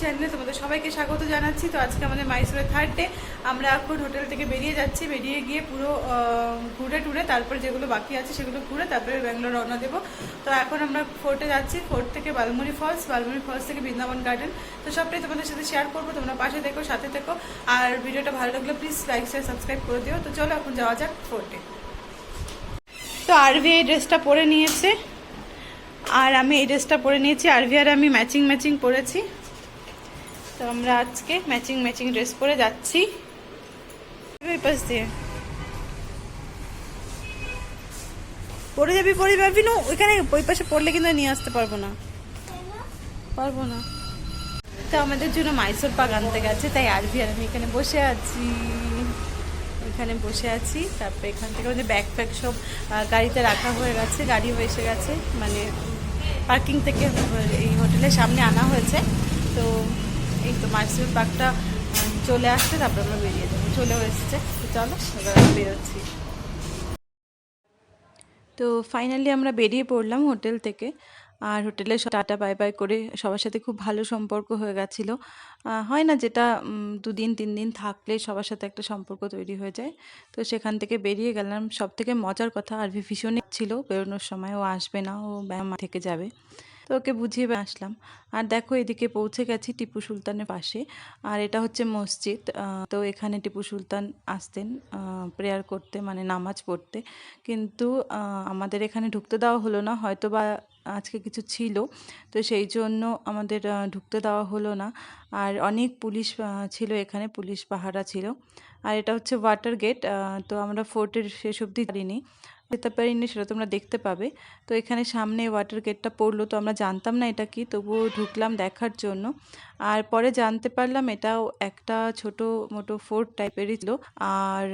চ্যানেলে তোমাদের সবাইকে স্বাগত জানাচ্ছি। তো আজকে আমাদের মাইসোরের থার্ড ডে আমরা এখন হোটেল থেকে বেরিয়ে যাচ্ছি। বেরিয়ে গিয়ে পুরো ঘুরে টুরে তারপরে যেগুলো বাকি আছে সেগুলো ঘুরে তারপরে ব্যাঙ্গালোর রওনা দেবো। তো এখন আমরা ফোর্টে যাচ্ছি। ফোর্ট থেকে বালমুড়ি ফলস বালমুড়ি ফলস থেকে বৃন্দাবন গার্ডেন তো সবটাই তোমাদের সাথে শেয়ার করব। তোমরা পাশে দেখো সাথে থেকো। আর ভিডিওটা ভালো লাগলে প্লিজ লাইক শেয়ার সাবস্ক্রাইব করে দিও। তো চলো এখন যাওয়া যাক ফোর্টে তো আরভি ড্রেসটা পরে নিয়েছে। আর আমি এই ড্রেসটা পরে নিয়েছি। আর আমি ম্যাচিং ম্যাচিং পরেছি। তো আমরা আজকে ম্যাচিং ম্যাচিং ড্রেস পরে যাচ্ছি। পাশ দিয়ে। পরে যাবি পরে যাবি। না ওইখানে ওই পাশে পড়লে কিন্তু নিয়ে আসতে পারব না। পারব না। তো আমাদের জন্য মাইসোর পাক আনতে গেছে, তাই আরভি আর আমি এখানে বসে আছি। এখানে বসে আছি, তারপরে এখান থেকে আমাদের ব্যাগ ফ্যাগ সব গাড়িতে রাখা হয়ে গেছে গাড়িও এসে গেছে। মানে পার্কিং থেকে, এই হোটেলের সামনে আনা হয়েছে। তো এই তো মাইসুর পার্কটা চলে আসছে, তারপর আমরা বেরিয়ে যাব। চলে এসেছে। তো চলো বেরোচ্ছি। তো ফাইনালি আমরা বেরিয়ে পড়লাম হোটেল থেকে। আর হোটেলে টাটা বাই বাই করে সবার সাথে খুব ভালো সম্পর্ক হয়ে গেছিল। হয় না যেটা দুদিন, তিন দিন থাকলে সবার সাথে একটা সম্পর্ক তৈরি হয়ে যায়। তো সেখান থেকে বেরিয়ে গেলাম। সব থেকে মজার কথা আর ভীষণ ছিল বেরোনোর সময়। ও আসবে না, ও ব্যায়াম থেকে যাবে। তো ওকে বুঝিয়ে আসলাম। আর দেখো এদিকে পৌঁছে গেছি টিপু সুলতানের পাশে। আর এটা হচ্ছে মসজিদ। তো এখানে টিপু সুলতান আসতেন প্রেয়ার করতে মানে নামাজ পড়তে। কিন্তু আমাদের এখানে ঢুকতে দেওয়া হলো না। হয়তো বা আজকে কিছু ছিল। তো সেই জন্য আমাদের ঢুকতে দেওয়া হলো না। আর অনেক পুলিশ ছিল এখানে, পুলিশ পাহারা ছিল। আর এটা হচ্ছে ওয়াটার গেট তো আমরা ফোর্টের শেষ অবধি জানিনি যেতে পারিনি সেটা তোমরা দেখতে পাবে। তো এখানে সামনে ওয়াটার গেটটা পড়ল, তো আমরা জানতাম না এটা কি, তবুও ঢুকলাম দেখার জন্য। আর পরে জানতে পারলাম এটাও একটা ছোট মোটো ফোর্ট টাইপেরই ছিল। আর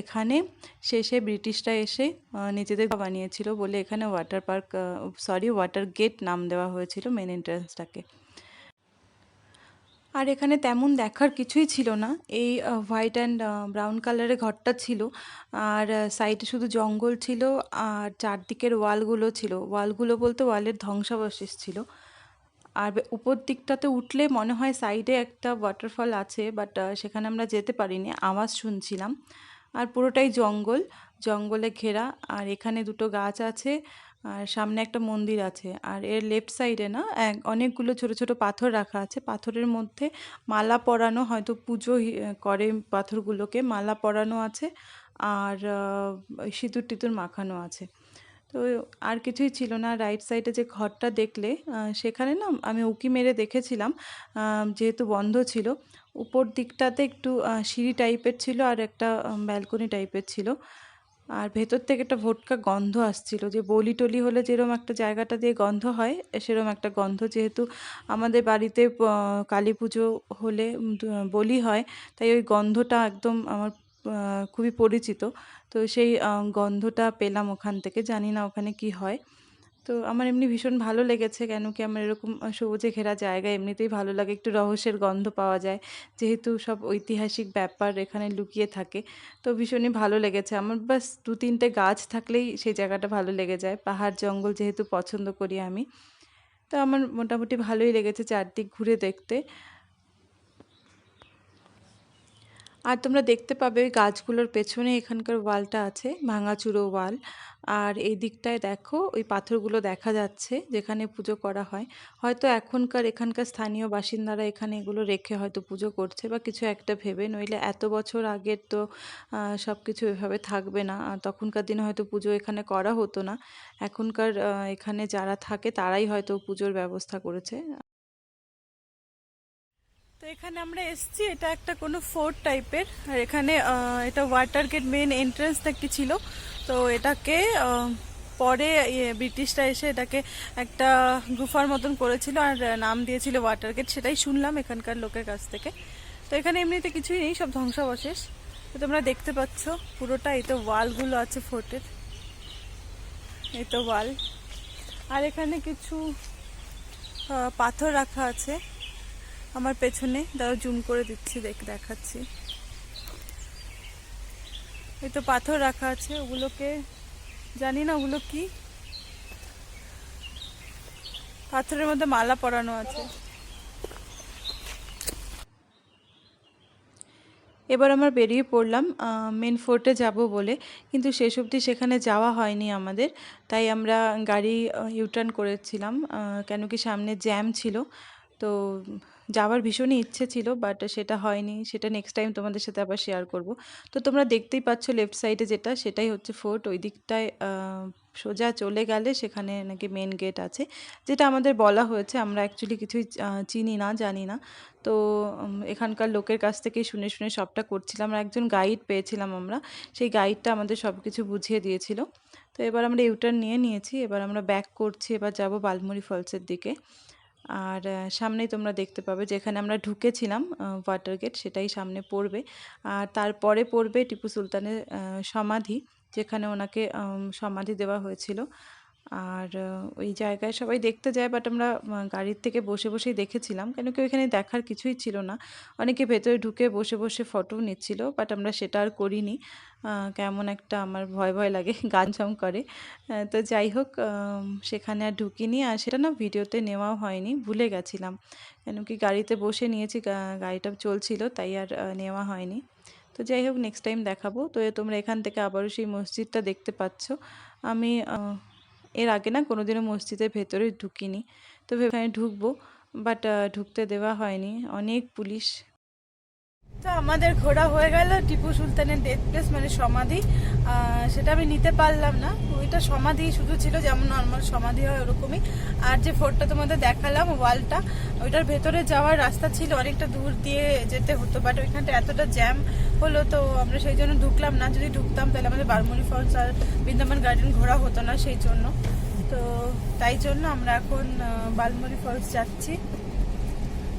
এখানে শেষে ব্রিটিশরা এসে নিজেদের বানিয়েছিল বলে এখানে water park sorry water gate নাম দেওয়া হয়েছিল মেন এন্ট্রান্সটাকে আর এখানে তেমন দেখার কিছুই ছিল না। এই হোয়াইট অ্যান্ড ব্রাউন কালারের ঘরটা ছিল। আর সাইডে শুধু জঙ্গল ছিল আর চারদিকের ওয়ালগুলো ছিল। ওয়ালগুলো বলতে ওয়ালের ধ্বংসাবশেষ ছিল। আর উপর দিকটাতে উঠলে মনে হয় সাইডে একটা ওয়াটারফল আছে বাট সেখানে আমরা যেতে পারিনি, আওয়াজ শুনছিলাম। আর পুরোটাই জঙ্গল, জঙ্গলে ঘেরা। আর এখানে দুটো গাছ আছে। আর সামনে একটা মন্দির আছে। আর এর লেফট সাইডে না, এক, অনেকগুলো ছোট ছোট পাথর রাখা আছে। পাথরের মধ্যে মালা পরানো, হয়তো পুজো করে পাথরগুলোকে, মালা পরানো আছে আর সিঁদুর টিতুর মাখানো আছে। তো আর কিছুই ছিল না। রাইট সাইডে যে ঘরটা দেখলে সেখানে না আমি উকি মেরে দেখেছিলাম যেহেতু বন্ধ ছিল। উপর দিকটাতে একটু সিঁড়ি টাইপের ছিল আর একটা ব্যালকনি টাইপের ছিল। আর ভেতর থেকে একটা ভোটকা গন্ধ আসছিল যে বলি টলি হলে যেরকম একটা জায়গাটা দিয়ে গন্ধ হয় সেরকম একটা গন্ধ যেহেতু আমাদের বাড়িতে কালী পুজো হলে বলি হয়, তাই ওই গন্ধটা একদম আমার খুবই পরিচিত। তো সেই গন্ধটা পেলাম ওখান থেকে, জানি না ওখানে কি হয়। তো আমার এমনি ভীষণ ভালো লেগেছে কেন কি আমার এরকম সবুজে ঘেরা জায়গা এমনিতেই ভালো লাগে, একটু রহস্যের গন্ধ পাওয়া যায়। যেহেতু সব ঐতিহাসিক ব্যাপার এখানে লুকিয়ে থাকে, তো ভীষণই ভালো লেগেছে। আমার বাস দু তিনটে গাছ থাকলেই সেই জায়গাটা ভালো লেগে যায়। পাহাড়, জঙ্গল যেহেতু পছন্দ করি আমি, তো আমার মোটামুটি ভালোই লেগেছে চারদিক ঘুরে দেখতে। আর তোমরা দেখতে পাবে ওই গাছগুলোর পেছনে এখানকার ওয়ালটা আছে, ভাঙাচুরো ওয়াল। আর এই দিকটায় দেখো, ওই পাথরগুলো দেখা যাচ্ছে যেখানে পুজো করা হয়। হয়তো এখনকার এখানকার স্থানীয় বাসিন্দারা এখানে এগুলো রেখে হয়তো পুজো করছে বা কিছু একটা ভেবে, নইলে এত বছর আগের তো সব কিছু এভাবে থাকবে না। আর তখনকার দিনে হয়তো পুজো এখানে করা হতো না। এখনকার এখানে যারা থাকে তারাই হয়তো পুজোর ব্যবস্থা করেছে। এখানে আমরা এসেছি, এটা একটা কোনো ফোর্ট টাইপের। আর এখানে এটা ওয়াটার গেট মেন এন্ট্রান্স একটি ছিল। তো এটাকে পরে ইয়ে ব্রিটিশরা এসে এটাকে একটা গুফার মতন করেছিল আর নাম দিয়েছিল ওয়াটার গেট। সেটাই শুনলাম এখানকার লোকের কাছ থেকে। তো এখানে এমনিতে কিছুই নেই, সব ধ্বংসাবশেষ। তো তোমরা দেখতে পাচ্ছ, পুরোটা এই তো ওয়ালগুলো আছে ফোর্টের। এই তো ওয়াল। আর এখানে কিছু পাথর রাখা আছে। আমার পেছনে, দাঁড়াও, জুম করে দিচ্ছি, দেখ, দেখাচ্ছি। এই তো পাথর রাখা আছে, ওগুলোকে, জানি না ওগুলো কি। পাথরের মধ্যে মালা পরানো আছে। এবার আমরা বেরিয়ে পড়লাম মেন ফোর্টে যাব বলে। কিন্তু শেষ অবধি সেখানে যাওয়া হয়নি আমাদের। তাই আমরা গাড়ি ইউটার্ন করেছিলাম কেন কি সামনে জ্যাম ছিল। তো যাওয়ার ভীষণই ইচ্ছে ছিল বাট সেটা হয়নি। সেটা নেক্সট টাইম তোমাদের সাথে আবার শেয়ার করব। তো তোমরা দেখতেই পাচ্ছ লেফট সাইডে যেটা, সেটাই হচ্ছে ফোর্ট ওই দিকটায় সোজা চলে গেলে সেখানে নাকি মেন গেট আছে। যেটা আমাদের বলা হয়েছে, আমরা অ্যাকচুয়ালি কিছুই চিনি না, জানি না। তো এখানকার লোকের কাছ থেকেই শুনে শুনে সবটা করছিলাম আর একজন গাইড পেয়েছিলাম আমরা। সেই গাইডটা আমাদের সব কিছু বুঝিয়ে দিয়েছিল। তো এবার আমরা ইউটার্ন নিয়ে নিয়েছি। এবার আমরা ব্যাক করছি, এবার যাব বালমুড়ি ফলসের দিকে। আর সামনেই তোমরা দেখতে পাবে যেখানে আমরা ঢুকেছিলাম ওয়াটার গেট সেটাই সামনে পড়বে। আর তারপরে পড়বে টিপু সুলতানের সমাধি, যেখানে ওনাকে সমাধি দেওয়া হয়েছিল। আর ওই জায়গায় সবাই দেখতে যায় বাট আমরা গাড়ির থেকে বসে বসেই দেখেছিলাম। কেন কি ওইখানে দেখার কিছুই ছিল না। অনেকে ভেতরে ঢুকে বসে বসে ফটো নিচ্ছিল বাট আমরা সেটা আর করিনি। কেমন একটা আমার ভয় ভয় লাগে, গান ঝম করে। তো যাই হোক সেখানে আর ঢুকিনি, আর সেটা না ভিডিওতে নেওয়াও হয়নি, ভুলে গেছিলাম। কেন কি গাড়িতে বসে নিয়েছি গাড়িটা চলছিল, তাই আর নেওয়া হয়নি। তো যাই হোক নেক্সট টাইম দেখাবো। তো তোমরা এখান থেকে আবারও সেই মসজিদটা দেখতে পাচ্ছ। আমি এর আগে না কোনোদিনও মসজিদের ভেতরে ঢুকিনি। তো এখানে ঢুকবো বাট ঢুকতে দেওয়া হয়নি। অনেক পুলিশ তো আমাদের ঘোরা হয়ে গেল টিপু সুলতানের ডেথ প্লেস মানে সমাধি। সেটা আমি নিতে পারলাম না। ওইটা সমাধি শুধু ছিল যেমন নর্মাল সমাধি হয় ওরকমই। আর যে ফোর্টটা তোমাদের দেখালাম ওয়ালটা ওইটার ভেতরে যাওয়ার রাস্তা ছিল অনেকটা দূর দিয়ে যেতে হতো। বাট ওইখানটা এতটা জ্যাম হলো তো আমরা সেই জন্য ঢুকলাম না। যদি ঢুকতাম তাহলে আমাদের বারমুনি ফলস আর বৃন্দাবন গার্ডেন ঘোরা হতো না সেই জন্য। তো তাই জন্য আমরা এখন আহ, বালমুড়ি ফলস যাচ্ছি।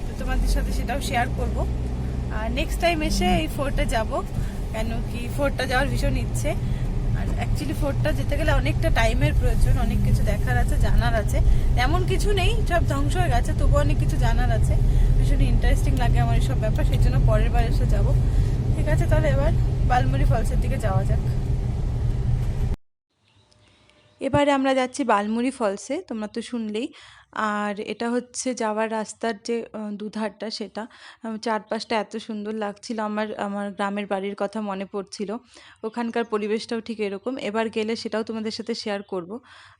তো তোমাদের সাথে সেটাও শেয়ার করব। নেক্সট টাইম এসে এই ফোরটা যাব কেন কি ফোরটা যাওয়ার ভীষণ ইচ্ছে। আর অ্যাকচুয়ালি ফোরটা যেতে গেলে অনেকটা টাইমের প্রয়োজন, অনেক কিছু দেখার আছে, জানার আছে। তেমন কিছু নেই, সব ধ্বংস হয়ে গেছে, তবুও অনেক কিছু জানার আছে। ভীষণ ইন্টারেস্টিং লাগে আমার এইসব ব্যাপার, সেই জন্য পরের বার এসে যাব। ঠিক আছে, তাহলে এবার বালমুড়ি ফলসের দিকে যাওয়া যাক। এবারে আমরা যাচ্ছি বালমুড়ি ফলসে, তোমরা তো শুনলেই। আর এটা হচ্ছে যাওয়ার রাস্তার যে দুধারটা সেটা। চারপাশটা এত সুন্দর লাগছিল, আমার আমার গ্রামের বাড়ির কথা মনে পড়ছিল। ওখানকার পরিবেশটাও ঠিক এরকম। এবার গেলে সেটাও তোমাদের সাথে শেয়ার করব।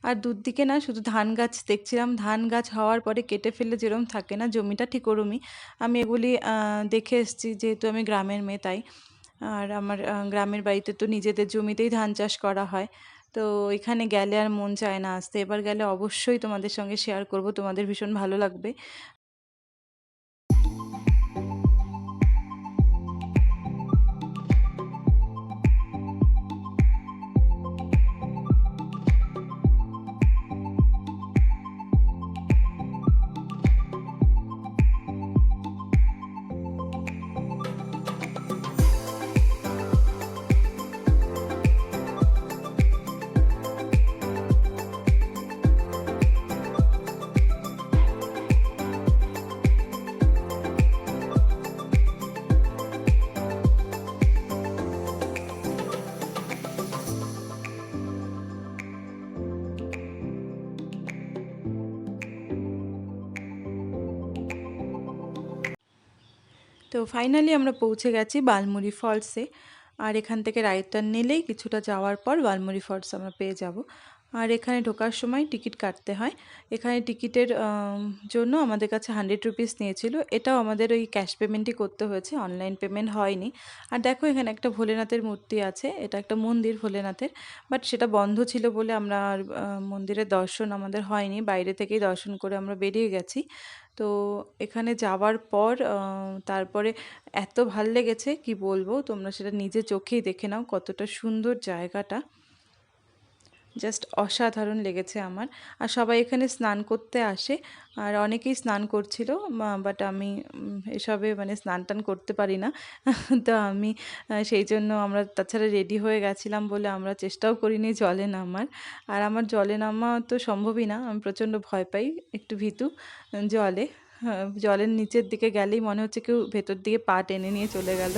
আর দুদিকে না শুধু ধান গাছ দেখছিলাম। ধান গাছ হওয়ার পরে কেটে ফেললে যেরকম থাকে না, জমিটা ঠিক ওরমই। আমি এগুলি দেখে এসেছি, যেহেতু আমি গ্রামের মেয়ে তাই। আর আমার গ্রামের বাড়িতে তো নিজেদের জমিতেই ধান চাষ করা হয়। তো এখানে গেলে আর মন চায় না। আসতে এবার গেলে অবশ্যই তোমাদের সঙ্গে শেয়ার করব। তোমাদের ভীষণ ভালো লাগবে। ফাইনালি আমরা পৌঁছে গেছি বালমুড়ি ফলসে আর এখান থেকে রাইটটা নিলেই কিছুটা যাওয়ার পর বালমুড়ি ফলস আমরা পেয়ে যাব। আর এখানে ঢোকার সময় টিকিট কাটতে হয়। এখানে টিকিটের জন্য আমাদের কাছে হান্ড্রেড রুপিস নিয়েছিল। এটাও আমাদের ওই ক্যাশ পেমেন্টই করতে হয়েছে অনলাইন পেমেন্ট হয়নি। আর দেখো এখানে একটা ভোলেনাথের মূর্তি আছে, এটা একটা মন্দির ভোলেনাথের। বাট সেটা বন্ধ ছিল বলে আমরা আর মন্দিরের দর্শন আমাদের হয়নি। বাইরে থেকেই দর্শন করে আমরা বেরিয়ে গেছি। তো এখানে যাওয়ার পর তারপরে এত ভালো লেগেছে, কি বলব? তোমরা সেটা নিজে চোখেই দেখে নাও কতটা সুন্দর জায়গাটা। জাস্ট অসাধারণ লেগেছে আমার। আর সবাই এখানে স্নান করতে আসে। আর অনেকেই স্নান করছিল বাট আমি এসবে মানে স্নান টান করতে পারি না। তো আমি সেই জন্য আমরা তাছাড়া রেডি হয়ে গেছিলাম বলে আমরা চেষ্টাও করিনি জলে নামার। আর আমার জলে নামা তো সম্ভবই না, আমি প্রচণ্ড ভয় পাই একটু ভীতু জলে। জলের নিচের দিকে গেলেই মনে হচ্ছে কেউ ভেতর দিকে পা টেনে নিয়ে চলে গেল।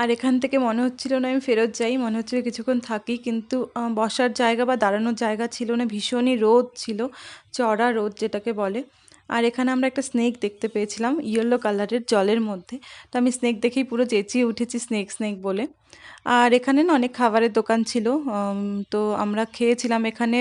আর এখান থেকে মনে হচ্ছিল না আমি ফেরত যাই, মনে হচ্ছিল কিছুক্ষণ থাকি, কিন্তু বসার জায়গা বা দাঁড়ানোর জায়গা ছিল না, ভীষণই রোদ ছিল, চড়া রোদ যেটাকে বলে। আর এখানে আমরা একটা স্নেক দেখতে পেয়েছিলাম ইয়েলো কালারের জলের মধ্যে। তো আমি স্নেক দেখেই পুরো চেঁচিয়ে উঠেছি স্নেক স্নেক বলে। আর এখানে না অনেক খাবারের দোকান ছিল তো আমরা খেয়েছিলাম এখানে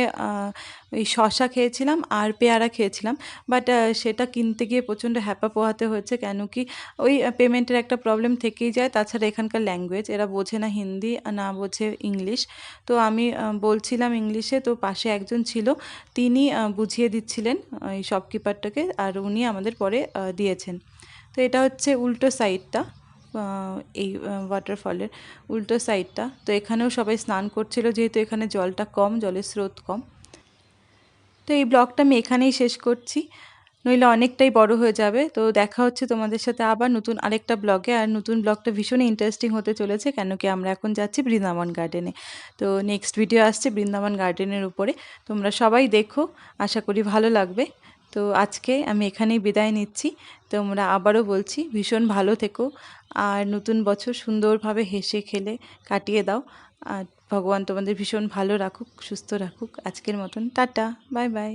ওই শশা খেয়েছিলাম আর পেয়ারা খেয়েছিলাম। বাট সেটা কিনতে গিয়ে প্রচণ্ড হ্যাপা পোহাতে হয়েছে কেন কি ওই পেমেন্টের একটা প্রবলেম থেকেই যায়। তাছাড়া এখানকার ল্যাঙ্গুয়েজ এরা বোঝে না হিন্দি, না বোঝে ইংলিশ। তো আমি বলছিলাম ইংলিশে, তো পাশে একজন ছিল, তিনি বুঝিয়ে দিচ্ছিলেন এই শপকিপারটাকে আর উনি আমাদের পরে দিয়েছেন। তো এটা হচ্ছে উল্টো সাইডটা এই ওয়াটারফলের উল্টো সাইডটা তো এখানেও সবাই স্নান করছিল, যেহেতু এখানে জলটা কম, জলের স্রোত কম। তো এই ব্লগটা আমি এখানেই শেষ করছি। নইলে অনেকটাই বড় হয়ে যাবে। তো দেখা হচ্ছে তোমাদের সাথে আবার নতুন আরেকটা ব্লগে। আর নতুন ব্লগটা ভীষণই ইন্টারেস্টিং হতে চলেছে কেন কি আমরা এখন যাচ্ছি বৃন্দাবন গার্ডেনে তো নেক্সট ভিডিও আসছে বৃন্দাবন গার্ডেনের উপরে। তোমরা সবাই দেখো, আশা করি ভালো লাগবে। তো আজকে আমি এখানেই বিদায় নিচ্ছি। তোমরা আবারও বলছি, ভীষণ ভালো থেকো। আর নতুন বছর সুন্দরভাবে হেসে খেলে কাটিয়ে দাও। আর ভগবান তোমাদের ভীষণ ভালো রাখুক সুস্থ রাখুক। আজকের মতন টাটা বাই বাই।